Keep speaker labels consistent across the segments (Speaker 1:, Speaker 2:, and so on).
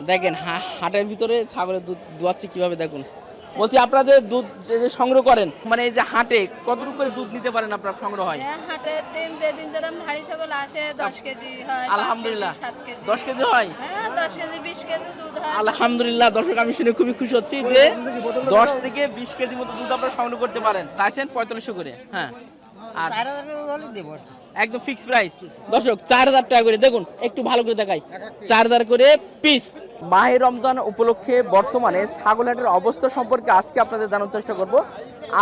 Speaker 1: দেখেন হা- হাটের ভিতরে ছাগলের দুধ দোয়াচ্ছে কীভাবে দেখুন। বলছি আপনাদের দুধ যে যে সংগ্রহ করেন মানে এই যে হাটে কতটুকু করে দুধ নিতে পারেন আপনার সংগ্রহ হয়?
Speaker 2: হ্যাঁ, হাটের দিন যেরকম ভারী ছাগল আসে দশ কেজি হয়
Speaker 1: আলহামদুলিল্লাহ।
Speaker 2: কেজি, সাত কেজি।
Speaker 1: দশ কেজি হয়?
Speaker 2: হ্যাঁ দশ কেজি বিশ কেজি দুধ হয়।
Speaker 1: আলহামদুলিল্লাহ দর্শক আমি শুনে খুবই খুশি হচ্ছি যে দশ থেকে বিশ কেজি মতো দুধ আপনারা সংগ্রহ করতে পারেন। চাইছেন পঁয়তাল্লিশশো করে হ্যাঁ। আর একদম ফিক্স প্রাইস দর্শক চার হাজার টাকা করে দেখুন একটু ভালো করে দেখাই। চার হাজার করে পিস মাহে রমজান উপলক্ষে বর্তমানে ছাগল হাটের অবস্থা সম্পর্কে আজকে আপনাদের জানার চেষ্টা করব।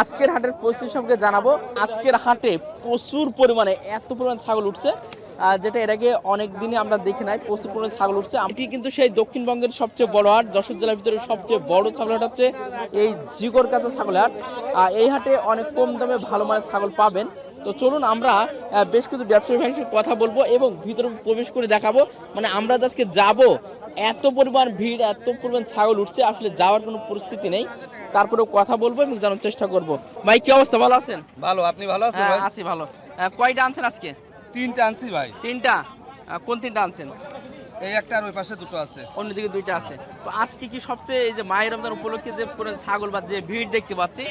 Speaker 1: আজকের হাটের পরিস্থিতি সম্পর্কে জানাব। আজকের হাটে প্রচুর পরিমাণে এত পরিমাণ ছাগল উঠছে। যেটা এর আগে অনেক দিনে আমরা দেখি নাই প্রচুর পরিমাণে ছাগল উঠছে। এটি কিন্তু সেই দক্ষিণবঙ্গের সবচেয়ে বড় হাট যশোর জেলার ভিতরে সবচেয়ে বড় ছাগল হাট হচ্ছে এই জিগর কাছা ছাগল হাট। এই হাটে অনেক কম দামে ভালো মানের ছাগল পাবেন। তো চলুন আমরা বেশ কিছু ব্যবসায়ী ভাইয়ের সঙ্গে কথা বলব এবং ভিতরে প্রবেশ করে দেখাবো। মানে আমরা আজকে যাব এত পরিমাণ ভিড় এত পরিমাণ ছাগল উঠছে আসলে যাওয়ার কোনো পরিস্থিতি নেই। তারপরেও কথা বলব এবং জানার চেষ্টা করব। ভাই কি অবস্থা? ভালো আছেন?
Speaker 3: ভালো আপনি ভালো আছেন
Speaker 1: হ্যাঁ আছি ভালো। কয়টা আনছেন আজকে?
Speaker 3: তিনটা আনছি ভাই।
Speaker 1: তিনটা? কোন তিনটা আনছেন?
Speaker 3: এই একটা আর ওই পাশে দুটো আছে।
Speaker 1: অন্যদিকে দুইটা আছে। তো আজকে কি সবচেয়ে এই যে মায়ের রমজান উপলক্ষে যে পুরো ছাগল বা যে ভিড় দেখতে পাচ্ছি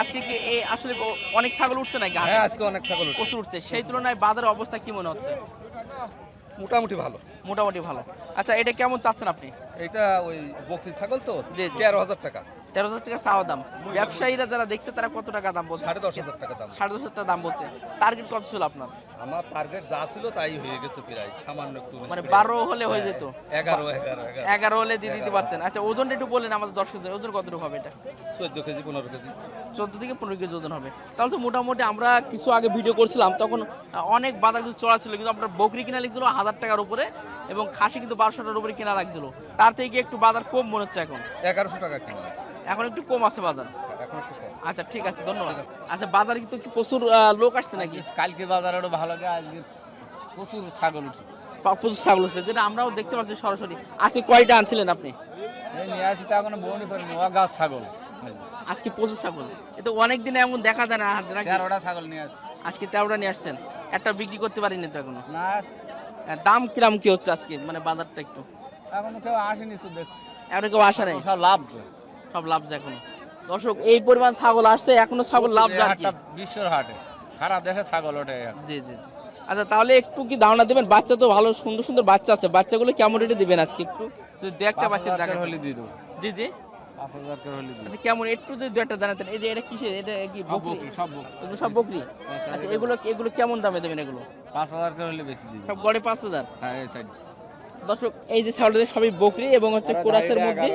Speaker 1: আজকে কি এই আসলে অনেক ছাগল উঠছে নাকি
Speaker 3: হ্যাঁ আজকে অনেক ছাগল উঠছে।
Speaker 1: প্রচুর উঠছে। সেই তুলনায় বাজারের অবস্থা কি মনে হচ্ছে?
Speaker 3: মোটামুটি ভালো।
Speaker 1: মোটামুটি ভালো। আচ্ছা এটা কেমন চাচ্ছেন আপনি?
Speaker 3: এইটা ওই বকরি ছাগল তো। তেরো হাজার টাকা।
Speaker 1: তেরো হাজার টাকা চাওয়া দাম। ব্যবসায়ীরা যারা দেখছে তারা কত টাকা দাম বলছে?
Speaker 3: সাড়ে দশ হাজার টাকা দাম।
Speaker 1: সাড়ে দশ হাজার টাকা দাম বলছে। টার্গেট কত ছিল আপনার?
Speaker 3: আমার টার্গেট যা ছিল তাই হয়ে গেছে প্রায়। সামান্য একটু
Speaker 1: মানে বারো হলে হয়ে যেত।
Speaker 3: এগারো এগারো
Speaker 1: হলে দিয়ে দিতে পারতেন। আচ্ছা ওজনটা একটু আমাদের দর্শকদের। ওজন কতটুকু হবে এটা?
Speaker 3: চোদ্দ কেজি পনেরো কেজি।
Speaker 1: চোদ্দ থেকে পনেরো কেজি ওজন হবে। তাহলে তো মোটামুটি আমরা কিছু আগে ভিডিও করছিলাম তখন অনেক বাজার কিন্তু চড়া ছিল কিন্তু আপনার বকরি কিনা লিখছিল হাজার টাকার উপরে এবং খাসি কিন্তু বারোশো টাকার উপরে কেনা লাগছিল তার থেকে একটু বাজার কম মনে হচ্ছে এখন।
Speaker 3: এগারোশো টাকা কিলো
Speaker 1: এখন একটু কম আছে বাজার। আচ্ছা ঠিক আছে ধন্যবাদ। আচ্ছা বাজারে কিন্তু কি প্রচুর লোক আসছে নাকি?
Speaker 4: কালকে বাজার আরও ভালো আজকে প্রচুর ছাগল উঠছে।
Speaker 1: প্রচুর ছাগল উঠছে যেটা আমরাও দেখতে পাচ্ছি সরাসরি। আজকে কয়টা আনছিলেন আপনি?
Speaker 4: নিয়ে আসি তো এখনও বউনি করিনি গাছ ছাগল।
Speaker 1: আজকে প্রচুর ছাগল। এ তো অনেক দিন এমন দেখা যায় না?
Speaker 4: তেরোটা ছাগল নিয়ে আসি
Speaker 1: আজকে তেরোটা নিয়ে আসছেন। একটা বিক্রি করতে পারিনি তো এখনও?
Speaker 4: না।
Speaker 1: দাম কিরাম কি হচ্ছে আজকে? মানে বাজারটা একটু।
Speaker 4: এখনও কেউ আসেনি তো দেখ
Speaker 1: এখন কেউ আসা নেই?
Speaker 4: সব লাভ।
Speaker 1: সব লাভ যায় এখনও। দর্শক এই পরিমাণ ছাগল আসছে এখনও ছাগল লাভ যায়
Speaker 4: বিশ্বর হাটে। সারা দেশে ছাগল ওঠে
Speaker 1: জি জি জি। আচ্ছা তাহলে একটু কি ধারণা দেবেন? বাচ্চা তো ভালো সুন্দর সুন্দর বাচ্চা আছে। বাচ্চাগুলো কেমন রেটে দিবেন আজকে একটু? যদি একটা বাচ্চা দেখা
Speaker 4: হলে দিয়ে দেবো।
Speaker 1: জি জি। আচ্ছা কেমন? একটু যদি দু একটা জানাতেন এই যে এটা কিসের? এটা কি বকরি?
Speaker 4: বকরি, সব বকরি।
Speaker 1: এগুলো সব বকরি?
Speaker 4: আচ্ছা,
Speaker 1: এগুলো এগুলো কেমন দামে দেবেন এগুলো?
Speaker 4: পাঁচ হাজার করে হলে বেশি দিয়ে
Speaker 1: সব গড়ে পাঁচ হাজার?
Speaker 4: হ্যাঁ এই সাইড
Speaker 1: দর্শক এই যে ছাগলটা সবই বকরি এবং হচ্ছে কোরাসের মধ্যে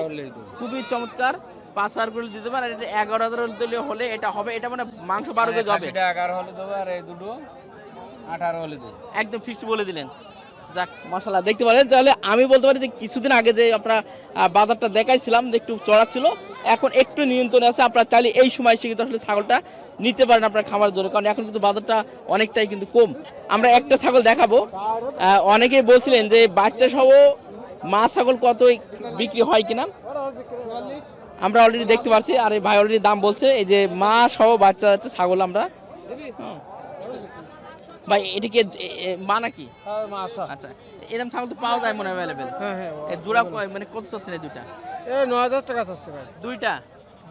Speaker 1: খুবই চমৎকার। পাঁচ হাজার করে দিতে পারে এটা এগারো হাজার দিলে হলে এটা হবে। এটা মানে মাংস বারো কেজি হবে।
Speaker 4: খাসিটা এগারো হলে দেবো আর এই দুটো আঠারো হলে দেবো।
Speaker 1: একদম ফিক্স বলে দিলেন। যাক মশলা দেখতে পারেন। তাহলে আমি বলতে পারি যে কিছুদিন আগে যে আপনার বাজারটা দেখাইছিলাম, যে একটু চড়া ছিল, এখন একটু নিয়ন্ত্রণে আছে। আপনার চাইলে এই সময় এসে কিন্তু আসলে ছাগলটা নিতে পারেন আপনার খামারের জন্য কারণ এখন কিন্তু বাজারটা অনেকটাই কিন্তু কম। আমরা একটা ছাগল দেখাবো। অনেকেই বলছিলেন যে বাচ্চা সহ মা ছাগল কত বিক্রি হয় কিনা? আমরা অলরেডি দেখতে পাচ্ছি আর এই ভাই অলরেডি দাম বলছে, এই যে মা সহ বাচ্চা একটা ছাগল আমরা। ভাই এটা কি মা নাকি? আচ্ছা এরকম ছাগল তো পাওয়া যায় মনে হয় অ্যাভেলেবেল
Speaker 5: হ্যাঁ হ্যাঁ
Speaker 1: জোড়া মানে কত চাচ্ছেন এই দুইটা?
Speaker 5: এই ন হাজার টাকা চাচ্ছে ভাই।
Speaker 1: দুইটা?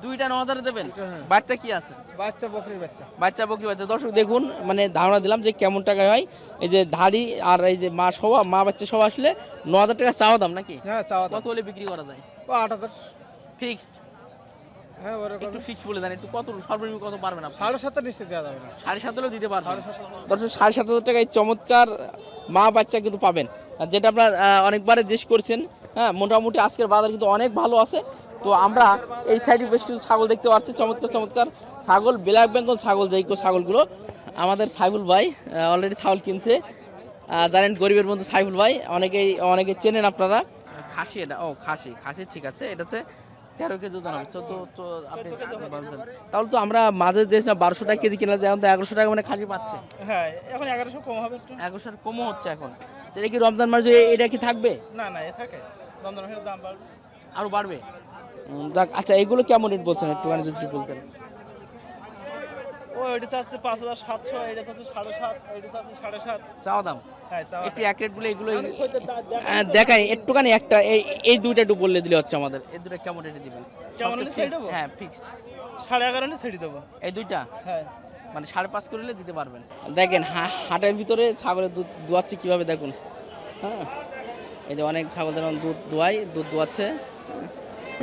Speaker 1: দুইটা ন হাজারে দেবেন
Speaker 5: হ্যাঁ।
Speaker 1: বাচ্চা কি আছে?
Speaker 5: বাচ্চা বকরির বাচ্চা।
Speaker 1: বাচ্চা বকি বাচ্চা। দর্শক দেখুন মানে ধারণা দিলাম যে কেমন টাকা হয়। এই যে ধাড়ি আর এই যে মা সহ মা বাচ্চা সহ আসলে ন হাজার টাকা চাওয়া দাম নাকি?
Speaker 5: হ্যাঁ চাওয়া
Speaker 1: কত হলে বিক্রি করা যায়?
Speaker 5: ও আট হাজার।
Speaker 1: ফিক্সড?
Speaker 5: হ্যাঁ ওরকম।
Speaker 1: একটু ফিক্সড বলে দেন একটু কত সর্বনিম্ন কত পারবেন আপনি?
Speaker 5: সাড়ে সাতটা নিশ্চয় দেওয়া যাবে না।
Speaker 1: সাড়ে সাত হলেও দিতে পারবেন।
Speaker 5: সাড়ে সাত হাজার।
Speaker 1: দর্শক সাড়ে সাত হাজার টাকায় চমৎকার মা বাচ্চা কিন্তু পাবেন। যেটা আপনার অনেকবারে জিজ্ঞেস করছেন হ্যাঁ মোটামুটি আজকের বাজার কিন্তু অনেক ভালো আছে। তো আমরা এই সাইডে বেশ কিছু ছাগল দেখতে পাচ্ছি চমৎকার চমৎকার। ছাগল ব্ল্যাক বেঙ্গল ছাগল যেই ছাগলগুলো। আমাদের সাইফুল ভাই অলরেডি ছাগল কিনছে। জানেন গরিবের বন্ধু সাইফুল ভাই অনেকেই অনেকে চেনেন আপনারা। খাসি এটা ও খাসি খাসি ঠিক আছে। এটা হচ্ছে তেরো কেজি ওজন হবে চোদ্দ আপনি তাহলে তো আমরা মাঝের দেশ না বারোশো টাকা কেজি কিনা এখন তো এগারোশো টাকা মানে খাসি পাচ্ছে।
Speaker 5: হ্যাঁ এখন এগারোশো কম হবে একটু।
Speaker 1: এগারোশো টাকা কমও হচ্ছে এখন। এটা কি রমজান মাস এটা কি থাকবে?
Speaker 5: না না এ থাকে। রমজান মাসের দাম বাড়বে।
Speaker 1: আরও বাড়বে? যাক আচ্ছা এগুলো কেমন রেট বলছেন একটু মানে যদি বলতেন?
Speaker 5: ওইটা চাচ্ছে পাঁচ হাজার সাতশো চাচ্ছে সাড়ে সাত এইটা চাচ্ছে সাড়ে সাত।
Speaker 1: চাওয়া দাম?
Speaker 5: হ্যাঁ
Speaker 1: একটু বলে এগুলো হ্যাঁ, দেখাই একটুখানি একটা এই এই দুইটা একটু বললে দিলে হচ্ছে আমাদের। এই দুটো কেমন রেটে দিবেন?
Speaker 5: কেমন ছেড়ে দেবো?
Speaker 1: হ্যাঁ ফিক্স
Speaker 5: সাড়ে এগারো ছেড়ে দেবো।
Speaker 1: এই দুইটা?
Speaker 5: হ্যাঁ।
Speaker 1: মানে সাড়ে পাঁচ করলে দিতে পারবেন। দেখেন হাটের ভিতরে ছাগলের দুধ দোয়াচ্ছে কীভাবে দেখুন। হ্যাঁ এই যে অনেক ছাগল যেমন দুধ দোয়াই দুধ দোয়াচ্ছে।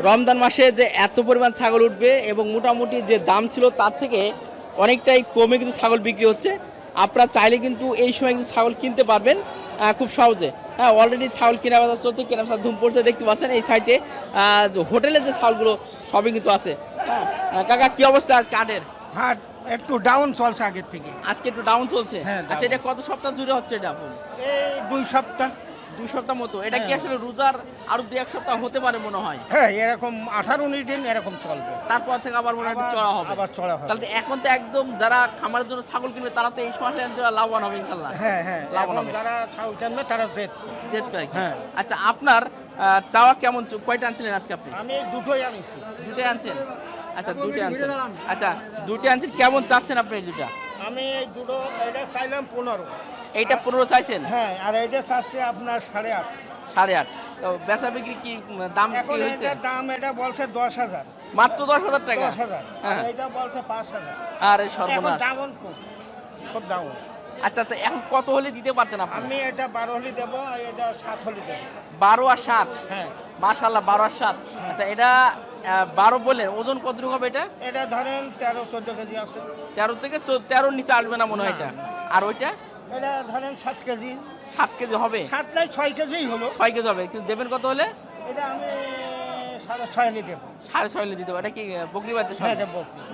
Speaker 1: রমজান মাসে যে এত পরিমাণ ছাগল উঠবে এবং মোটামুটি যে দাম ছিল তার থেকে অনেকটাই কমে কিন্তু ছাগল বিক্রি হচ্ছে। আপনারা চাইলে কিন্তু এই সময় কিন্তু ছাগল কিনতে পারবেন খুব সহজে। হ্যাঁ অলরেডি ছাগল কেনা বেচা চলছে কেনা বেচা ধুম পড়ছে দেখতে পাচ্ছেন এই সাইডে হোটেলের যে ছাগলগুলো সবই কিন্তু আছে। হ্যাঁ কাকা কি অবস্থা আজকে হাটের?
Speaker 5: হাট একটু ডাউন চলছে আগের থেকে।
Speaker 1: আজকে একটু ডাউন চলছে?
Speaker 5: হ্যাঁ,
Speaker 1: আচ্ছা এটা কত সপ্তাহ জুড়ে হচ্ছে এটা
Speaker 5: এই দুই সপ্তাহ।
Speaker 1: দুই সপ্তাহ মতো। এটা কি
Speaker 5: হ্যাঁ।
Speaker 1: আসলে রোজার আরও দুই এক সপ্তাহ হতে পারে মনে হয়?
Speaker 5: হ্যাঁ এরকম আঠারো উনিশ দিন এরকম চলবে।
Speaker 1: তারপর থেকে আবার মনে হয় চড়া হবে।
Speaker 5: আবার চড়া হবে।
Speaker 1: তাহলে এখন তো একদম যারা খামারের জন্য ছাগল কিনবে তারা তো এই মাসে লাভবান হবে ইনশাল্লাহ।
Speaker 5: হ্যাঁ হ্যাঁ
Speaker 1: লাভবান হবে।
Speaker 5: যারা ছাউ টানবে তারা হ্যাঁ।
Speaker 1: আচ্ছা আপনার চাওয়া কেমন কয়টা আনছিলেন আজকে আপনি?
Speaker 5: আমি দুটোই আনিছি।
Speaker 1: দুটোই আনছেন? আচ্ছা দুটোই আনছেন। আচ্ছা দুটোই আনছেন। কেমন চাচ্ছেন আপনি এই দুটা?
Speaker 5: আমি দুটো এটা চাইলাম পনেরো।
Speaker 1: এইটা পনেরো চাইছেন?
Speaker 5: হ্যাঁ আর এইটা চাচ্ছে আপনার সাড়ে আট।
Speaker 1: সাড়ে আট। তো বেচা বিক্রি কি দাম কি হয়েছে?
Speaker 5: দাম এটা বলছে দশ হাজার।
Speaker 1: মাত্র দশ হাজার টাকা?
Speaker 5: দশ হাজার।
Speaker 1: হ্যাঁ।
Speaker 5: এইটা বলছে পাঁচ হাজার।
Speaker 1: আর এই সর্বনাশ।
Speaker 5: ডাউন খুব খুব ডাউন
Speaker 1: আচ্ছা তো এখন কত হলে দিতে পারতেন আপনি?
Speaker 5: আমি এটা বারো হলি দেবো আর এটা সাত হলি দেবো।
Speaker 1: বারো আর সাত?
Speaker 5: হ্যাঁ।
Speaker 1: মাশাল্লাহ বারো আর সাত। আচ্ছা এটা বারো বললেন ওজন কতটুকু হবে এটা?
Speaker 5: এটা ধরেন তেরো চোদ্দ কেজি আছে।
Speaker 1: তেরো থেকে তেরোর নিচে আসবে না মনে হয় এটা? আর ওইটা?
Speaker 5: এটা ধরেন সাত কেজি।
Speaker 1: সাত কেজি হবে?
Speaker 5: সাত নয় ছয় কেজিই হলো।
Speaker 1: ছয় কেজি হবে কিন্তু দেবেন কত হলে?
Speaker 5: এটা আমি সাড়ে ছয় হলি দেবো।
Speaker 1: সাড়ে ছয় হলে দিতে এটা কি বকরি
Speaker 5: হ্যাঁ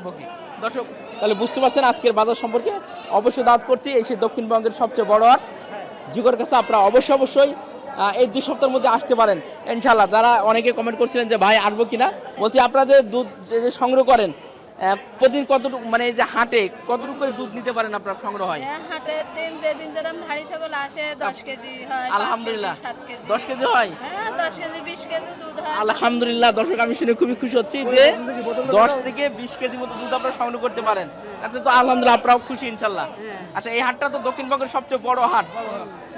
Speaker 5: বকরি।
Speaker 1: দর্শক তাহলে বুঝতে পারছেন আজকের বাজার সম্পর্কে? অবশ্যই দাঁত করছি এই সে দক্ষিণবঙ্গের সবচেয়ে বড় হাট। জিগোর কাছে আপনারা অবশ্যই অবশ্যই এই দুই সপ্তাহের মধ্যে আসতে পারেন। ইনশাল্লাহ যারা অনেকে কমেন্ট করছিলেন যে ভাই আসব কিনা, বলছি আপনারা যে দুধ যে সংগ্রহ করেন প্রতিদিন কতটুকু মানে যে হাটে কতটুকু করে দুধ নিতে পারেন আপনার সংগ্রহ হয়?
Speaker 2: হ্যাঁ, হাটের দিন যেরকম ছাগল আসে দশ কেজি হয়
Speaker 1: আলহামদুলিল্লাহ
Speaker 2: কেজি, সাত কেজি।
Speaker 1: হয়?
Speaker 2: হ্যাঁ দশ কেজি বিশ কেজি দুধ হয়।
Speaker 1: আলহামদুলিল্লাহ দর্শক আমি শুনে খুবই খুশি হচ্ছি যে দশ থেকে বিশ কেজি মতো দুধ আপনারা সংগ্রহ করতে পারেন। তাতে তো আলহামদুলিল্লাহ আপনারাও খুশি ইনশাল্লাহ।
Speaker 2: হ্যাঁ।
Speaker 1: আচ্ছা এই হাটটা তো দক্ষিণবঙ্গের সবচেয়ে বড় হাট।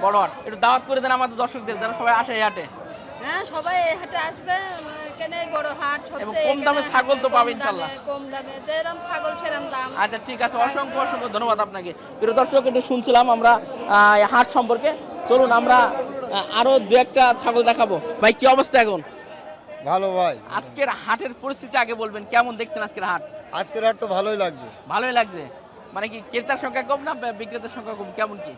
Speaker 1: বড় হাট। একটু দাওয়াত করে দেন আমাদের দর্শকদের যারা সবাই আসে এই হাটে।
Speaker 2: হ্যাঁ সবাই এই হাটে আসবে। উম, এখানে বড় হাট
Speaker 1: এবং
Speaker 2: সবচেয়ে
Speaker 1: কম দামে ছাগল তো
Speaker 2: কম
Speaker 1: পাবে
Speaker 2: দামে, কম দামে যেরকম ছাগল সেরম দাম।
Speaker 1: আচ্ছা ঠিক আছে অসংখ্য অসংখ্য ধন্যবাদ আপনাকে। প্রিয় দর্শক একটু শুনছিলাম আমরা হাট সম্পর্কে। চলুন আমরা আরও দু একটা ছাগল দেখাবো। ভাই কি অবস্থা এখন?
Speaker 6: ভালো ভাই।
Speaker 1: আজকের হাটের পরিস্থিতি আগে বলবেন কেমন দেখছেন আজকের হাট?
Speaker 6: আজকের হাট তো ভালোই লাগছে।
Speaker 1: ভালোই লাগছে? মানে কি ক্রেতার সংখ্যা কম না বিক্রেতার সংখ্যা কম? কেমন কি?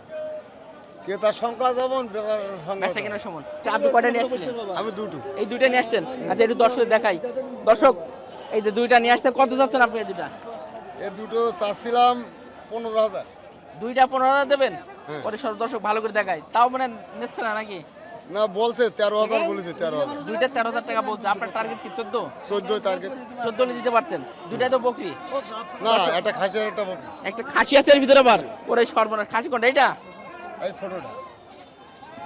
Speaker 6: ক্রেতার সংখ্যা যেমন বেচার সংখ্যা
Speaker 1: বেচা কেনার সময়? আপনি কয়টা নিয়ে আসছিলেন?
Speaker 6: আমি দুটো।
Speaker 1: এই দুইটা নিয়ে আসছেন? আচ্ছা একটু দর্শক দেখাই। দর্শক এই যে দুইটা নিয়ে আসছেন কত চাচ্ছেন আপনি এই দুইটা?
Speaker 6: এ দুটো চাচ্ছিলাম পনেরো হাজার।
Speaker 1: দুইটা পনেরো হাজার দেবেন?
Speaker 6: হ্যাঁ।
Speaker 1: পরে সব দর্শক ভালো করে দেখাই। তাও মানে নিচ্ছে না নাকি?
Speaker 6: না বলছে তেরো হাজার বলেছে তেরো হাজার।
Speaker 1: দুইটা তেরো হাজার টাকা বলছে। আপনার টার্গেট কি চোদ্দ?
Speaker 6: চোদ্দ টার্গেট
Speaker 1: চোদ্দ হলে দিতে পারতেন। দুইটাই তো বকরি।
Speaker 6: না একটা খাসির একটা বকরি।
Speaker 1: একটা খাসি আছে এর ভিতরে আবার। ওরে সর্বনাশ খাসি কোনটা এটা
Speaker 6: এই ছোটটা।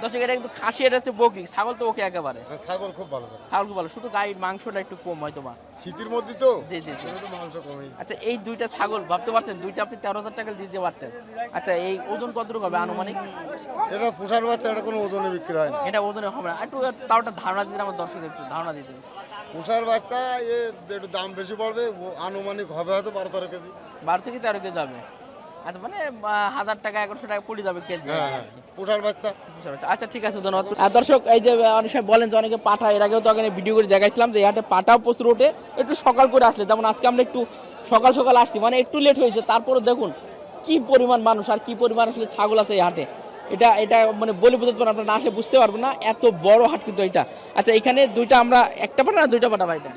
Speaker 1: দর্শক এটা কিন্তু খাসি এটা হচ্ছে বকরি। ছাগল তো ওকে একেবারে।
Speaker 6: ছাগল খুব ভালো ছাগল।
Speaker 1: খুব ভালো। শুধু মাংসটা একটু কম হয়তো বা
Speaker 6: শীতের মধ্যে তো
Speaker 1: জি জি
Speaker 6: মাংস কমে
Speaker 1: আচ্ছা এই দুইটা ছাগল ভাবতে পারছেন দুইটা আপনি তেরো হাজার টাকা দিতে পারতেন। আচ্ছা এই ওজন কতটুকু হবে আনুমানিক?
Speaker 6: এটা পোষার বাচ্চা এটা কোনো ওজনে বিক্রি হয় না।
Speaker 1: এটা ওজনে হবে না। একটু তাও একটা ধারণা দিতে আমার দর্শক একটু ধারণা দিতে।
Speaker 6: পোষার বাচ্চা এ একটু দাম বেশি পড়বে আনুমানিক হবে হয়তো বারো তেরো কেজি।
Speaker 1: বারো থেকে তেরো কেজি যাবে আচ্ছা মানে হাজার টাকা একশো টাকা পড়ে যাবে কেজি
Speaker 6: হ্যাঁ হ্যাঁ পোষার বাচ্চা।
Speaker 1: আচ্ছা ঠিক আছে ধন্যবাদ। আর দর্শক এই যে অনেক সময় বলেন যে অনেকে পাঠা এর আগেও তো ভিডিও করে দেখাইছিলাম যে এই হাটে পাঠাও প্রচুর ওঠে একটু সকাল করে আসলে। যেমন আজকে আমরা একটু সকাল সকাল আসছি মানে একটু লেট হয়েছে। তারপরে দেখুন কি পরিমাণ মানুষ আর কি পরিমাণ আসলে ছাগল আছে এই হাটে এটা এটা মানে বলে বোঝাতে পারেন আপনারা না আসলে বুঝতে পারবেন না। এত বড় হাট কিন্তু এটা। আচ্ছা এখানে দুইটা আমরা একটা পাটা না দুইটা পাটা ভাই এটা?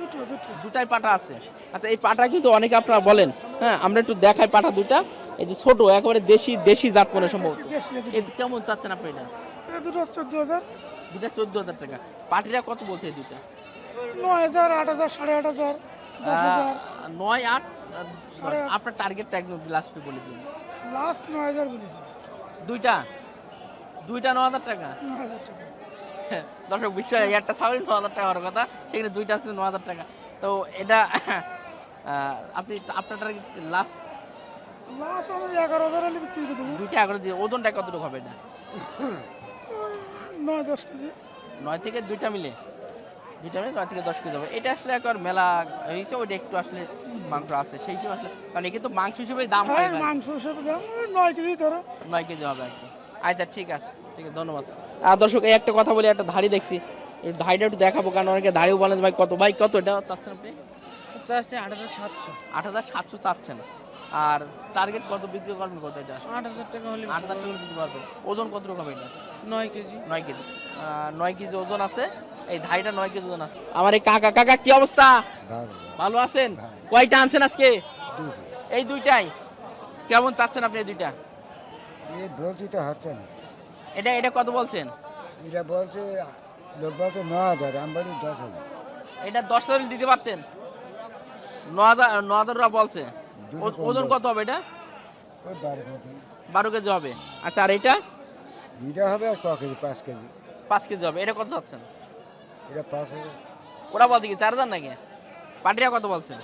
Speaker 1: দুটাই পাটা আছে। আচ্ছা এই পাটা কিন্তু অনেকে আপনারা বলেন। হ্যাঁ আমরা একটু দেখাই পাটা দুইটা। এই যে ছোট একেবারে দেশি দেশি জাত মনে সম্ভবত। কেমন চাচ্ছেন আপনি এটা?
Speaker 5: দুটো চোদ্দ হাজার।
Speaker 1: দুটা চোদ্দ হাজার টাকা। পার্টিরা কত বলছে এই দুটা
Speaker 5: নয় হাজার আট হাজার সাড়ে আট হাজার
Speaker 1: নয় আট আপনার টার্গেটটা একদম লাস্ট বলে দিন।
Speaker 5: লাস্ট নয় হাজার বলেছে।
Speaker 1: দুইটা? দুইটা ন হাজার টাকা। দর্শক বিষয় একটা ছাগল ন হাজার টাকা হওয়ার কথা সেখানে দুইটা আছে ন হাজার টাকা। তো এটা আপনি লাস্ট
Speaker 7: লাস্ট আমি এগারো হাজার হলে বিক্রি করে দেবো।
Speaker 1: দুইটা এগারো দিয়ে ওজনটা কতটুকু হবে এটা?
Speaker 7: নয় দশ কেজি।
Speaker 1: নয় থেকে দুইটা মিলে? দুইটা মিলে নয় থেকে দশ কেজি হবে। এটা আসলে একবার মেলা হয়েছে ওইটা একটু আসলে মাংস আছে সেই হিসেবে আসলে কারণ একে তো মাংস হিসেবে দাম হয়
Speaker 7: হ্যাঁ মাংস হিসেবে দাম নয় কেজি ধরো।
Speaker 1: নয় কেজি হবে আর কি। আচ্ছা ঠিক আছে ঠিক আছে ধন্যবাদ। আর দর্শক এই একটা কথা বলি একটা ধাড়ি দেখছি। এই ধাড়িটা একটু দেখাবো কারণ অনেকে ধাড়িও বলেন ভাই কত ভাই কত এটা? চাচ্ছেন আপনি?
Speaker 5: চাচ্ছে আট হাজার সাতশো।
Speaker 1: আট হাজার সাতশো চাচ্ছেন। আর টার্গেট কত বিক্রি করবেন কত এটা?
Speaker 5: আট হাজার টাকা হলে
Speaker 1: আট হাজার টাকা দিতে পারবেন ওজন কত রকম এটা?
Speaker 5: নয় কেজি।
Speaker 1: নয় কেজি। আহ, নয় কেজি ওজন আছে। এই ধাড়িটা নয় কেজি ওজন আছে। আমার এই কাকা কাকা কি অবস্থা? ভালো আছেন? কয়টা আনছেন আজকে? এই দুইটাই। কেমন চাচ্ছেন আপনি এই দুইটা?
Speaker 8: এই হচ্ছে না।
Speaker 1: এটা এটা কত বলছেন?
Speaker 8: এটা বলছে লোক বলছে ন হাজার আমি বলি দশ হাজার।
Speaker 1: এটা দশ হাজার দিতে পারতেন? ন হাজার ন হাজার টাকা বলছে ওজন কত হবে এটা?
Speaker 8: ওই বারো কেজি।
Speaker 1: বারো কেজি হবে। আচ্ছা আর এটা?
Speaker 8: এটা হবে আর ক কেজি পাঁচ কেজি।
Speaker 1: পাঁচ কেজি হবে। এটা কত চাচ্ছেন?
Speaker 8: এটা পাঁচ হাজার।
Speaker 1: ওরা বলছে কি চার হাজার নাকি? পাটিরা কত বলছে?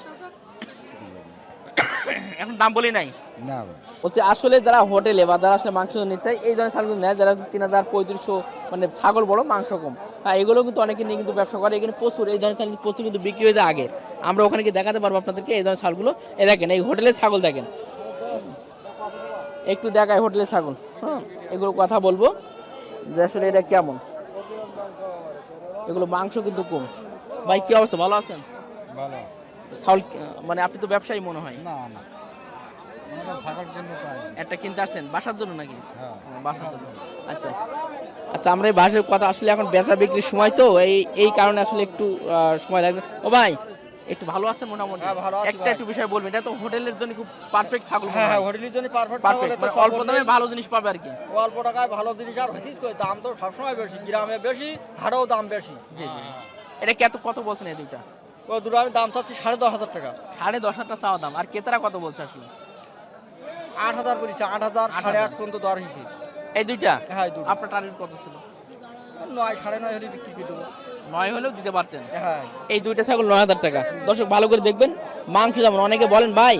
Speaker 1: এখন দাম বলি নাই।
Speaker 8: না
Speaker 1: হচ্ছে আসলে যারা হোটেলে বা যারা আসলে মাংস নিতে চায় এই ধরনের ছাগল নেয় যারা তিন হাজার পঁয়ত্রিশশো মানে ছাগল বড় মাংস কম। হ্যাঁ এগুলো কিন্তু অনেকে নিয়ে কিন্তু ব্যবসা করে। এখানে প্রচুর এই ধরনের ছাগল প্রচুর কিন্তু বিক্রি হয়ে যায় আগে। আমরা ওখানে গিয়ে দেখাতে পারব আপনাদেরকে এই ধরনের ছাগলগুলো। এ দেখেন এই হোটেলের ছাগল দেখেন। একটু দেখায় হোটেলের ছাগল। হ্যাঁ এগুলো কথা বলব যে আসলে এটা কেমন। এগুলো মাংস কিন্তু কম। ভাই কি অবস্থা? ভালো আছেন?
Speaker 8: ভালো।
Speaker 1: ছাগল মানে আপনি তো ব্যবসায়ী মনে হয়।
Speaker 8: না না। জন্য
Speaker 1: একটা কিনতে আসছেন বাসার জন্য নাকি?
Speaker 8: হ্যাঁ।
Speaker 1: বাসার জন্য। আচ্ছা। আচ্ছা আমরা এই বাসার কথা আসলে এখন বেচা বিক্রির সময় তো এই এই কারণে আসলে একটু সময় লাগবে ও ভাই একটু ভালো আছেন মোটামুটি?
Speaker 5: হ্যাঁ, ভালো আছি
Speaker 1: একটা একটু বিষয় বলবেন এটা তো হোটেলের জন্য খুব পারফেক্ট ছাগল
Speaker 5: হ্যাঁ হ্যাঁ হোটেলের জন্য পারফেক্ট
Speaker 1: পারফেক্ট মানে অল্প দামে ভালো জিনিস পাবে আর কি।
Speaker 5: অল্প টাকায় ভালো জিনিস আর দাম তো সবসময় বেশি গ্রামে বেশি দাম বেশি।
Speaker 1: জি জি। এটা কত কত বলছেন এই দুইটা?
Speaker 5: ও দুটো আমি দাম চাচ্ছি সাড়ে দশ হাজার টাকা।
Speaker 1: সাড়ে দশ হাজার চাওয়া দাম। আর ক্রেতারা কত বলছে আসলে?
Speaker 5: আট হাজার বলেছি আট হাজার সাড়ে আট পর্যন্ত দর হিসেবে
Speaker 1: এই দুইটা?
Speaker 5: হ্যাঁ দুটো
Speaker 1: আপনার টার্গেট কত ছিল?
Speaker 5: নয় সাড়ে নয় হলে বিক্রি করে দেবো।
Speaker 1: নয় হলেও দিতে পারতেন।
Speaker 5: হ্যাঁ।
Speaker 1: এই দুইটা ছাগল নয় হাজার টাকা। দর্শক ভালো করে দেখবেন মাংস যেমন অনেকে বলেন ভাই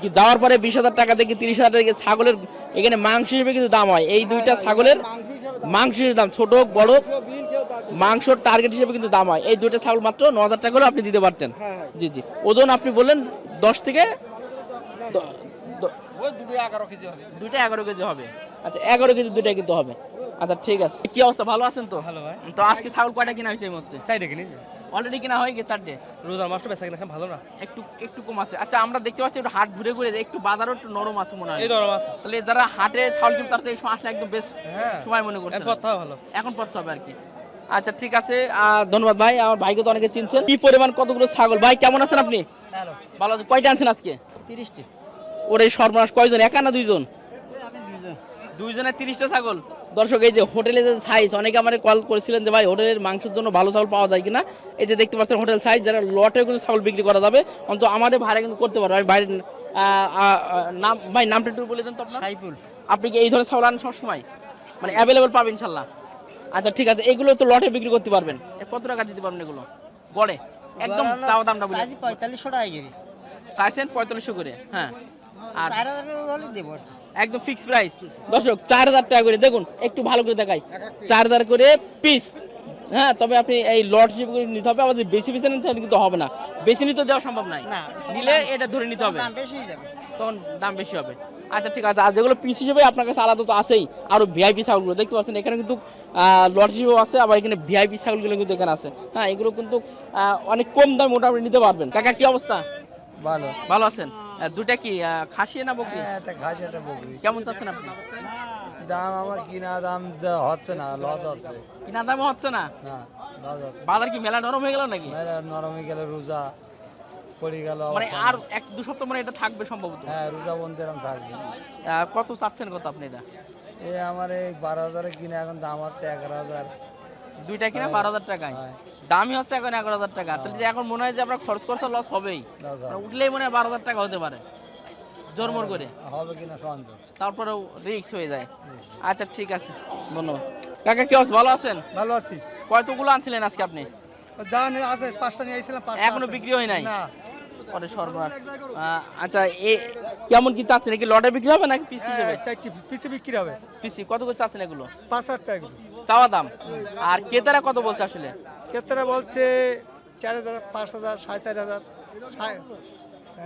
Speaker 1: কি যাওয়ার পরে বিশ হাজার টাকা থেকে তিরিশ হাজার টাকা ছাগলের এখানে মাংস হিসেবে কিন্তু দাম হয়। এই দুইটা ছাগলের মাংস হিসেবে দাম ছোট হোক বড় হোক, মাংসর টার্গেট হিসেবে কিন্তু দাম হয়। এই দুইটা ছাগল মাত্র ন হাজার টাকা হলেও আপনি দিতে পারতেন। জি জি। ওজন আপনি বললেন দশ থেকে
Speaker 5: হবে।
Speaker 1: দুইটা এগারো কেজি হবে। আচ্ছা এগারো কেজি দুইটা কিন্তু হবে। আচ্ছা ঠিক আছে। কি অবস্থা? ভালো আছেন তো?
Speaker 5: ভালো ভাই।
Speaker 1: তো আজকে ছাগল কয়টা কিনা হয়েছে এই মুহূর্তে?
Speaker 5: সাইডে কিনেছি
Speaker 1: অলরেডি কিনা হয়ে গেছে চারটে?
Speaker 5: রোজার বেচা কিনা ভালো না।
Speaker 1: একটু একটু কম আছে। আচ্ছা আমরা দেখতে পাচ্ছি একটু হাট ঘুরে ঘুরে একটু বাজারও একটু নরম আছে মনে হয়।
Speaker 5: এই ধরো মাছ
Speaker 1: তাহলে যারা হাটে ছাগল কিনতে তারা এই সময় আসলে একদম বেশ
Speaker 5: হ্যাঁ।
Speaker 1: সময় মনে করছে
Speaker 5: কথা ভালো।
Speaker 1: এখন পড়তে হবে আর কি। আচ্ছা ঠিক আছে। ধন্যবাদ ভাই আমার ভাইকে তো অনেকে চিনছেন। কি পরিমাণ কতগুলো ছাগল? ভাই কেমন আছেন আপনি? ভালো। আছেন। কয়টা আনছেন আজকে?
Speaker 5: তিরিশটি।
Speaker 1: ওরে সর্বনাশ কয়জন? একা না দুইজন? দুইজনের তিরিশটা ছাগল। দর্শক এই যে হোটেলে যে সাইজ অনেকে আমার কল করেছিলেন যে ভাই হোটেলের মাংসের জন্য ভালো ছাগল পাওয়া যায় কিনা? এই যে দেখতে পাচ্ছেন হোটেল সাইজ যারা লটে কিন্তু ছাগল বিক্রি করা যাবে। অন্তত আমাদের ভাড়া কিন্তু করতে পারব। আমি বাইরের আহ, আহ, নাম ভাই নামটা একটু বলে দেন তো আপনার। আপনি কি এই ধরনের ছাগল আনেন সবসময়? মানে অ্যাভেলেবল পাবেন ইনশাল্লাহ? আচ্ছা ঠিক আছে এগুলো তো লটে বিক্রি করতে পারবেন। কত টাকা দিতে পারবেন এগুলো? গড়ে? একদম চাওয়া দামটা বলে।
Speaker 5: পঁয়তাল্লিশশো টাকা গিরি
Speaker 1: চাইছেন পঁয়তাল্লিশশো করে হ্যাঁ। আর
Speaker 5: চার হাজার টাকা হলে দেবো
Speaker 1: একদম ফিক্স প্রাইস দর্শক চার হাজার টাকা করে দেখুন একটু ভালো করে দেখাই। চার হাজার করে পিস হ্যাঁ তবে আপনি এই লট হিসেবে করে নিতে হবে আমাদের বেশি বেশি নিতে কিন্তু হবে না। বেশি নিতে দেওয়া সম্ভব নাই।
Speaker 5: না।
Speaker 1: নিলে এটা ধরে নিতে হবে।
Speaker 5: দাম বেশি যাবে।
Speaker 1: তখন দাম বেশি হবে। আচ্ছা ঠিক আছে। আর যেগুলো পিস হিসেবে আপনার কাছে আলাদা তো আছেই। আরও ভিআইপি ছাগলগুলো দেখতে পাচ্ছেন এখানে কিন্তু লট হিসেবেও আছে আবার এখানে ভিআইপি ছাগলগুলো কিন্তু এখানে আছে। হ্যাঁ এগুলো কিন্তু অনেক কম দাম মোটামুটি নিতে পারবেন। কাকা কি অবস্থা?
Speaker 8: ভালো।
Speaker 1: ভালো আছেন? দুটা কি খাসি না বকরি?
Speaker 8: হ্যাঁ একটা ঘাস একটা বকরি।
Speaker 1: কেমন চাচ্ছেন আপনি?
Speaker 8: দাম আমার কিনা দাম হচ্ছে না লস হচ্ছে।
Speaker 1: কিনা দামও হচ্ছে না?
Speaker 8: না লস হচ্ছে।
Speaker 1: বাজার কি মেলা নরম হয়ে গেল নাকি?
Speaker 8: মেলা নরম হয়ে গেলে রোজা। পড়ে গেল
Speaker 1: মানে আর এক দু সপ্তাহ মানে এটা থাকবে সম্ভবত?
Speaker 8: হ্যাঁ রোজা বন্ধ এরকম থাকবে।
Speaker 1: কত চাচ্ছেন কত আপনি এটা?
Speaker 8: এই আমার এই বারো হাজারে কিনে এখন দাম আছে এগারো হাজার।
Speaker 1: দুইটা কিনা বারো হাজার টাকায়?
Speaker 8: হ্যাঁ।
Speaker 1: দামই হচ্ছে এখন এগারো হাজার টাকা। তাহলে এখন মনে হয় যে আপনার খরচ লস হবেই। উঠলেই মনে হয় বারো হাজার টাকা হতে পারে। জোরমোর করে।
Speaker 8: হবে কিনা সন্দেহ।
Speaker 1: তারপরেও রিক্স হয়ে যায়। আচ্ছা ঠিক আছে। ধন্যবাদ। কাকা কি অবস্থা? ভালো আছেন?
Speaker 7: ভালো আছি।
Speaker 1: কয়তগুলো আনছিলেন আজকে আপনি?
Speaker 7: যা আছে পাঁচটা নিয়ে আইছিলাম এখনও
Speaker 1: বিক্রি হয় নাই? পরে সর্বনাশ আহ, আচ্ছা এ কেমন কি চাচ্ছেন? কি লটে বিক্রি হবে নাকি পিসি হিসেবে
Speaker 5: চারটি পিসি বিক্রি হবে।
Speaker 1: পিসি কত করে চাচ্ছেন এগুলো?
Speaker 5: পাঁচ হাজার টাকা
Speaker 1: চাওয়া দাম। আর ক্রেতারা কত বলছে আসলে?
Speaker 5: ক্ষেত্রে বলছে চার হাজার পাঁচ হাজার সাড়ে চার হাজার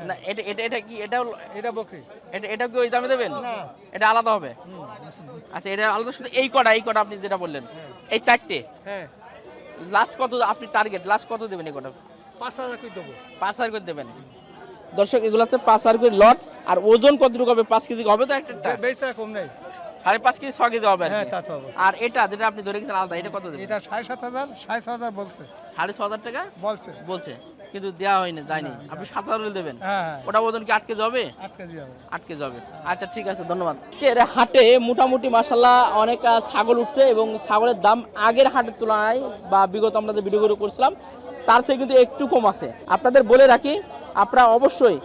Speaker 1: না এটা এটা এটা কি এটা
Speaker 5: এটা বকরি।
Speaker 1: এটা এটা কি ওই দামে দেবেন?
Speaker 5: না।
Speaker 1: এটা আলাদা হবে? আচ্ছা এটা আলাদা শুধু এই কটা এই কটা আপনি যেটা বললেন। এই চারটে?
Speaker 5: হ্যাঁ।
Speaker 1: লাস্ট কত আপনি টার্গেট লাস্ট কত দেবেন এই কটা?
Speaker 5: পাঁচ হাজার করে দেবো।
Speaker 1: পাঁচ হাজার করে দেবেন। দর্শক এগুলো হচ্ছে পাঁচ হাজার করে লট আর ওজন কতটুকু হবে? পাঁচ কেজি হবে তো একটা
Speaker 5: কম নেই।
Speaker 1: সাড়ে পাঁচ কেজি ছ কেজি হবে
Speaker 5: হ্যাঁ, তা তো
Speaker 1: আর এটা যেটা আপনি ধরে গেছেন আলাদা এটা কত দেবেন?
Speaker 5: এটা সাড়ে সাত হাজার সাড়ে ছ হাজার বলছে।
Speaker 1: সাড়ে ছ হাজার টাকা?
Speaker 5: বলছে।
Speaker 1: বলছে। কিন্তু দেওয়া হয়নি যায়নি। আপনি সাত হাজার দেবেন। ওটা ওজন কি আট কেজি হবে?
Speaker 5: আট কেজি হবে।
Speaker 1: আটকে যাবে আচ্ছা ঠিক আছে ধন্যবাদ। হাটে মোটামুটি মাসাল্লাহ অনেক ছাগল উঠছে এবং ছাগলের দাম আগের হাটের তুলনায় বা বিগত আমরা যে ভিডিওগুলো করছিলাম তার থেকে কিন্তু একটু কম আছে। আপনাদের বলে রাখি, আপনারা অবশ্যই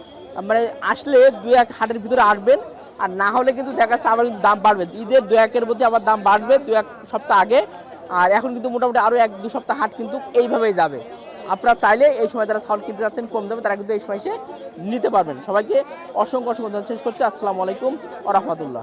Speaker 1: মানে আসলে দু এক হাটের ভিতরে আসবেন, আর না হলে কিন্তু দেখা যাচ্ছে আবার কিন্তু দাম বাড়বে। ঈদের দু একের মধ্যে আবার দাম বাড়বে দু এক সপ্তাহ আগে, আর এখন কিন্তু মোটামুটি আরও এক দু সপ্তাহ হাট কিন্তু এইভাবেই যাবে। আপনারা চাইলে এই সময় যারা ছাগল কিনতে যাচ্ছেন, কম দামে তারা কিন্তু এই সময় এসে নিতে পারবেন। সবাইকে অসংখ্য অসংখ্য শেষ করছি। আসসালামু আলাইকুম আ